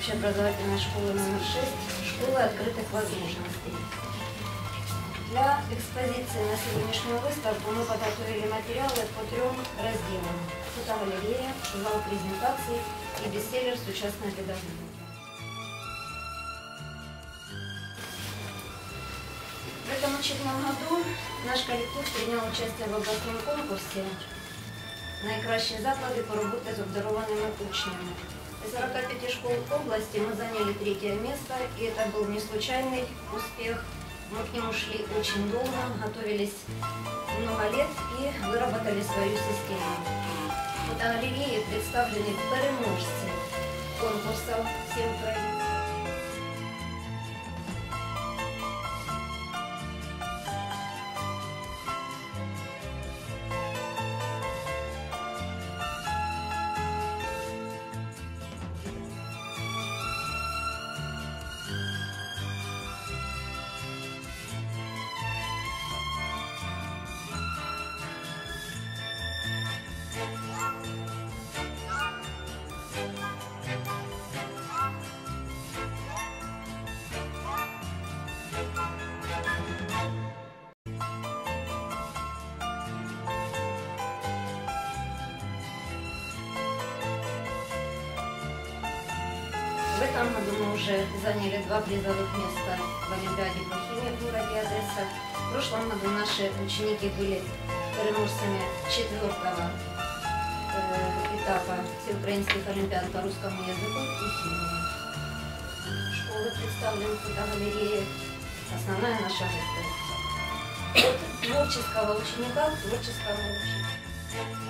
общеобразовательной школы номер 6 «Школа открытых возможностей». Для экспозиции на сегодняшнюю выставку мы подготовили материалы по трем разделам. Фотогалерея, зал презентаций и бестселлер «Сучасная педагогика». В этом учебном году наш коллектив принял участие в областном конкурсе «Найкращі заклади по роботе з обдарованими учнями». Из 45 школ области мы заняли третье место, и это был не случайный успех. Мы к нему шли очень долго, готовились много лет и выработали свою систему. В фотогалерее представлены переможцы конкурсов всеукраинских. В этом году мы уже заняли два призовых места в Олимпиаде по химии в городе Одесса. В прошлом году наши ученики были переможцами четвертого э, этапа всеукраинских олимпиад по русскому языку и химии. Школы представлены в фотогалерее. Основная наша выставка. Творческого ученика к творческому учителю.